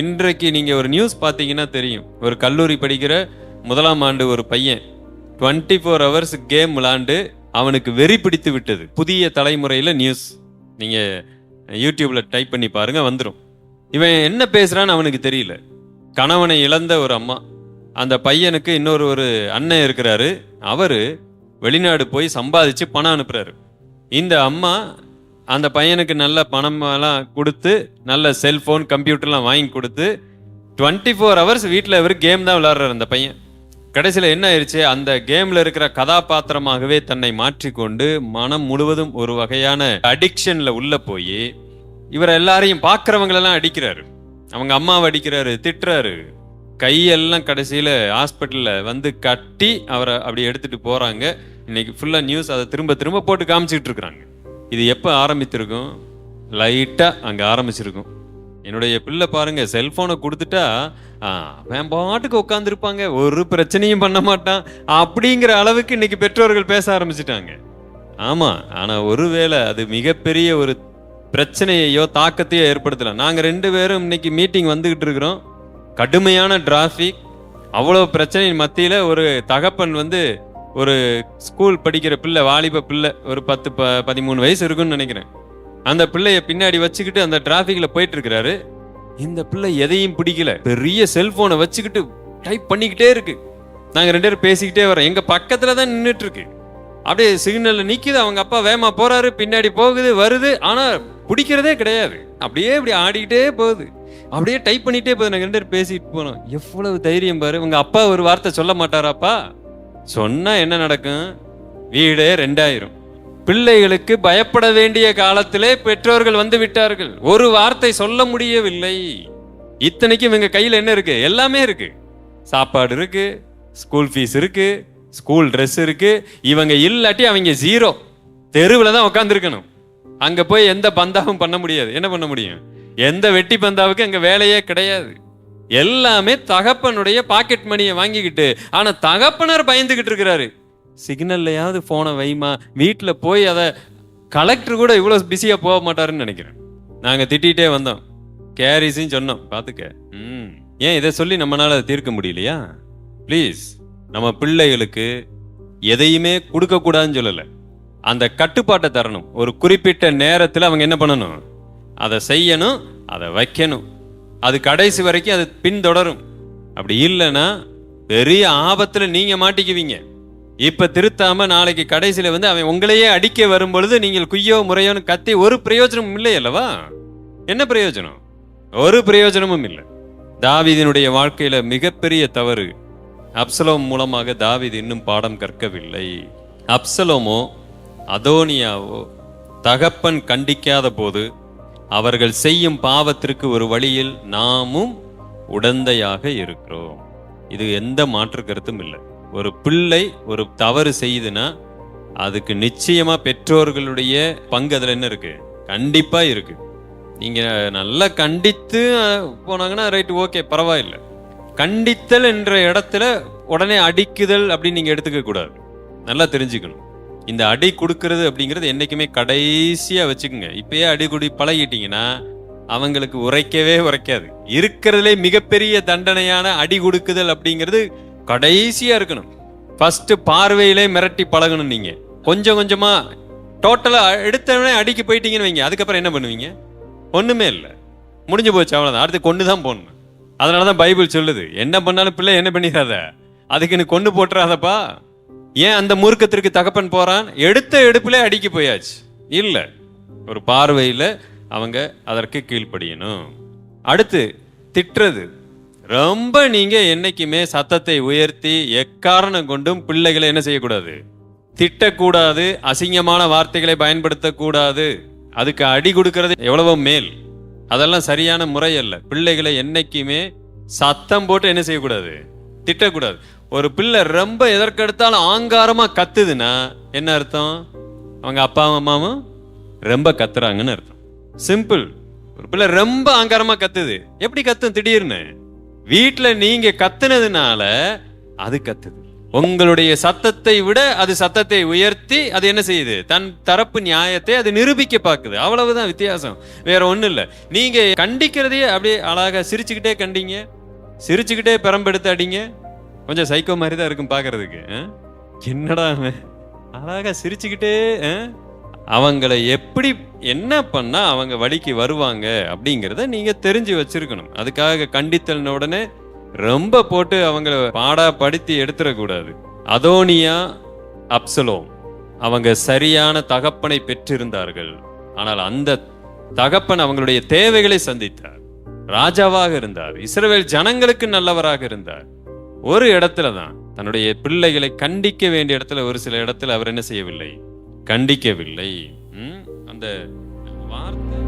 இன்றைக்கு நீங்க ஒரு நியூஸ் பார்த்தீங்கன்னா தெரியும். ஒரு கல்லூரி படிக்கிற முதலாம் ஆண்டு ஒரு பையன் டுவெண்ட்டி ஃபோர் ஹவர்ஸ் கேம் விளாண்டு அவனுக்கு வெறி பிடித்து விட்டது. புதிய தலைமுறையில் நியூஸ் நீங்கள் யூடியூப்பில் டைப் பண்ணி பாருங்கள் வந்துடும் இவன் என்ன பேசுகிறான்னு அவனுக்கு தெரியல. கணவனை இழந்த ஒரு அம்மா. அந்த பையனுக்கு இன்னொரு ஒரு அண்ணன் இருக்கிறாரு. அவர் வெளிநாடு போய் சம்பாதிச்சு பணம் அனுப்புகிறாரு இந்த அம்மா அந்த பையனுக்கு நல்ல பணமெல்லாம் கொடுத்து நல்ல செல்ஃபோன் கம்ப்யூட்டர்லாம் வாங்கி கொடுத்து டுவெண்ட்டி ஃபோர் ஹவர்ஸ் வீட்டில் இவர் கேம் தான் விளாட்றாரு அந்த பையன். கடைசியில் என்ன ஆயிடுச்சு அந்த கேமில் இருக்கிற கதாபாத்திரமாகவே தன்னை மாற்றிக்கொண்டு மனம் முழுவதும் ஒரு வகையான அடிக்ஷனில் உள்ளே போய் இவர் எல்லாரையும் பார்க்குறவங்களெல்லாம் அடிக்கிறாரு. அவங்க அம்மாவை அடிக்கிறாரு திட்டுறாரு. கையெல்லாம் கடைசியில் ஹாஸ்பிட்டலில் வந்து கட்டி அவரை அப்படி எடுத்துகிட்டு போகிறாங்க இன்னைக்கு ஃபுல்லாக நியூஸ் அதை திரும்ப திரும்ப போட்டு காமிச்சிக்கிட்டு இருக்கிறாங்க. இது எப்போ ஆரம்பித்திருக்கும்? லைட்டாக அங்கே ஆரம்பிச்சிருக்கும். என்னுடைய பிள்ளை பாருங்க செல்ஃபோனை கொடுத்துட்டா அவன் பாட்டுக்கு உட்காந்துருப்பாங்க ஒரு பிரச்சனையும் பண்ண மாட்டான். அப்படிங்கிற அளவுக்கு இன்னைக்கு பெற்றோர்கள் பேச ஆரம்பிச்சிட்டாங்க. ஆமாம் ஆனால் ஒருவேளை அது மிகப்பெரிய ஒரு பிரச்சனையையோ தாக்கத்தையோ ஏற்படுத்தலாம் நாங்கள் ரெண்டு பேரும் இன்னைக்கு மீட்டிங் வந்துக்கிட்டு இருக்கிறோம். கடுமையான டிராஃபிக் அவ்வளோ பிரச்சனை மத்தியில் ஒரு தகப்பன் வந்து ஒரு ஸ்கூல் படிக்கிற பிள்ளை வாலிப பிள்ளை ஒரு பத்து ப பதிமூணு வயசு இருக்குன்னு நினைக்கிறேன். அந்த பிள்ளைய பின்னாடி வச்சுக்கிட்டு அந்த டிராஃபிக்ல போயிட்டு இருக்கிறாரு இந்த பிள்ளை எதையும் பிடிக்கல. பெரிய செல்போனை வச்சுக்கிட்டு டைப் பண்ணிக்கிட்டே இருக்கு. நாங்கள் ரெண்டு பேரும் பேசிக்கிட்டே வரோம் எங்கள் பக்கத்தில் தான் நின்றுட்டு இருக்கு அப்படியே சிக்னலில் நிற்கிது அவங்க அப்பா வேகமா போகிறாரு பின்னாடி போகுது வருது. ஆனால் பிடிக்கிறதே கிடையாது. அப்படியே இப்படி ஆடிக்கிட்டே போகுது. அப்படியே டைப் பண்ணிகிட்டே போகுது. நாங்கள் ரெண்டு பேரும் பேசிட்டு போனோம். எவ்வளவு தைரியம் பாரு. உங்கள் அப்பா ஒரு வார்த்தை சொல்ல மாட்டாராப்பா? சொன்னால் என்ன நடக்கும்? வீடே ரெண்டாயிரும். பிள்ளைகளுக்கு பயப்பட வேண்டிய காலத்திலே பெற்றோர்கள் வந்து விட்டார்கள். ஒரு வார்த்தை சொல்ல முடியவில்லை. இத்தனைக்கும் இவங்க கையில் என்ன இருக்கு? எல்லாமே இருக்கு. சாப்பாடு இருக்கு ஸ்கூல் ஃபீஸ் இருக்கு ஸ்கூல் ட்ரெஸ் இருக்கு. இவங்க இல்லாட்டி அவங்க ஜீரோ தெருவில் தான் உட்காந்துருக்கணும் அங்கே போய் எந்த பந்தாவும் பண்ண முடியாது. என்ன பண்ண முடியும்? எந்த வெட்டி பந்தாவுக்கு அங்கே வேலையே கிடையாது. எல்லாமே தகப்பனுடைய பாக்கெட் மணியை வாங்கிக்கிட்டு ஆனால் தகப்பனர் பயந்துகிட்டு இருக்கிறாரு. சிக்னல்லையாவது ஃபோனை வைமா வீட்டில் போய் அதை கலெக்டர் கூட இவ்வளோ பிஸியாக போக மாட்டாருன்னு நினைக்கிறேன். நாங்கள் திட்டிகிட்டே வந்தோம். கேரிஸையும் சொன்னோம் பார்த்துக்க ம். ஏன் இதை சொல்லி நம்மளால அதை தீர்க்க முடியலையா? ப்ளீஸ் நம்ம பிள்ளைகளுக்கு எதையுமே கொடுக்கக்கூடாதுன்னு சொல்லலை. அந்த கட்டுப்பாட்டை தரணும். ஒரு குறிப்பிட்ட நேரத்தில் அவங்க என்ன பண்ணணும்? அதை செய்யணும் அதை வைக்கணும். அது கடைசி வரைக்கும் அது பின்தொடரும். அப்படி இல்லைன்னா பெரிய ஆபத்தில் நீங்கள் மாட்டிக்குவீங்க. இப்போ திருத்தாம நாளைக்கு கடைசியில் வந்து அவன் உங்களையே அடிக்க வரும் பொழுது நீங்கள் குய்யோ முறையோன்னு கத்தி ஒரு பிரயோஜனமும் இல்லை அல்லவா? என்ன பிரயோஜனம்? ஒரு பிரயோஜனமும் இல்லை. தாவீதினுடைய வாழ்க்கையில் மிகப்பெரிய தவறு. அப்சலோம் மூலமாக தாவிது இன்னும் பாடம் கற்கவில்லை. அப்சலோமோ அதோனியாவோ தகப்பன் கண்டிக்காத போது அவர்கள் செய்யும் பாவத்திற்கு ஒரு வழியில் நாமும் உடந்தையாக இருக்கிறோம். இது எந்த மாற்று கருத்தும் இல்லை. ஒரு பிள்ளை ஒரு தவறு செய்யுதுன்னா அதுக்கு நிச்சயமா பெற்றோர்களுடைய பங்கு அதில் என்ன இருக்கு? கண்டிப்பா இருக்கு. நீங்க நல்லா கண்டித்து போனாங்கன்னா ரைட் ஓகே பரவாயில்லை. கண்டித்தல் என்ற இடத்துல உடனே அடிக்குதல் அப்படின்னு நீங்க எடுத்துக்க கூடாது. நல்லா தெரிஞ்சுக்கணும். இந்த அடி கொடுக்கறது அப்படிங்கிறது என்றைக்குமே கடைசியாக வச்சுக்கோங்க. இப்பயே அடி கொடி பழகிட்டீங்கன்னா அவங்களுக்கு உரைக்கவே உரைக்காது. இருக்கிறதுலே மிகப்பெரிய தண்டனையான அடி கொடுக்குதல் அப்படிங்கிறது கடைசியாக இருக்கணும். ஃபஸ்ட்டு பார்வையிலே மிரட்டி பழகணும் நீங்கள் கொஞ்சம் கொஞ்சமாக டோட்டலாக எடுத்தவனே அடிக்கு போயிட்டீங்கன்னு வைங்க. அதுக்கப்புறம் என்ன பண்ணுவீங்க? ஒன்றுமே இல்லை. முடிஞ்சு போச்சு அவ்வளோதான் அடுத்து கொண்டு தான் போடணும். அதனால தான் பைபிள் சொல்லுது. என்ன பண்ணாலும் பிள்ளை என்ன பண்ணிடாத? அதுக்கு எனக்கு கொண்டு போட்டுறாதப்பா. ஏன் அந்த மூர்க்கத்திற்கு தகப்பன் போறான்? எடுத்த எடுப்பிலே அடிக்க போயாச்சு. இல்ல. ஒரு பார்வையில அவங்க அதற்கு கீழ்ப்படியணும். அடுத்து திட்டுறது. ரொம்ப நீங்க என்னைக்குமே சத்தத்தை உயர்த்தி எக்காரணம் கொண்டும் பிள்ளைகளை என்ன செய்யக்கூடாது? திட்டக்கூடாது அசிங்கமான வார்த்தைகளை பயன்படுத்தக்கூடாது. அதுக்கு அடி கொடுக்கறது எவ்வளவோ மேல். அதெல்லாம் சரியான முறை அல்ல. பிள்ளைகளை என்னைக்குமே சத்தம் போட்டு என்ன செய்யக்கூடாது? திட்டக்கூடாது. ஒரு பிள்ளை ரொம்ப எதற்கெடுத்தாலும் ஆங்காரமாக கத்துதுன்னா என்ன அர்த்தம்? அவங்க அப்பாவும் அம்மாவும் ரொம்ப கத்துறாங்கன்னு அர்த்தம். சிம்பிள் ஒரு பிள்ளை ரொம்ப ஆங்காரமாக கத்துது. எப்படி கத்தும் திடீர்னு? வீட்டில் நீங்கள் கத்துனதுனால அது கத்துது. உங்களுடைய சத்தத்தை விட அது சத்தத்தை உயர்த்தி அது என்ன செய்யுது? தன் தரப்பு நியாயத்தை அது நிரூபிக்க பார்க்குது. அவ்வளவுதான் வித்தியாசம். வேற ஒன்றும் இல்லை. நீங்கள் கண்டிக்கிறதையே அப்படியே அழகாக சிரிச்சுக்கிட்டே கண்டிங்க. சிரிச்சுக்கிட்டே பெரம்பெடுத்து அடிங்க. கொஞ்சம் சைக்கோ மாதிரி தான் இருக்கும் பார்க்கறதுக்கு. என்னடா அவன்? அழகாக சிரிச்சுக்கிட்டே ஆ? அவங்கள எப்படி என்ன பண்ணா அவங்க வழிக்கு வருவாங்க அப்படிங்கிறத நீங்க தெரிஞ்சு வச்சிருக்கணும். அதுக்காக கண்டித்தல்ன உடனே ரொம்ப போட்டு அவங்கள பாடா படுத்தி எடுத்துடக்கூடாது அதோனியா அப்சலோம். அவங்க சரியான தகப்பனை பெற்றிருந்தார்கள். ஆனால் அந்த தகப்பன் அவங்களுடைய தேவைகளை சந்தித்தார். ராஜாவாக இருந்தார். இஸ்ரேல் ஜனங்களுக்கு நல்லவராக இருந்தார். ஒரு இடத்துல தான் தன்னுடைய பிள்ளைகளை கண்டிக்க வேண்டிய இடத்துல ஒரு சில இடத்துல அவர் என்ன செய்யவில்லை? கண்டிக்கவில்லை. அந்த வார்த்தை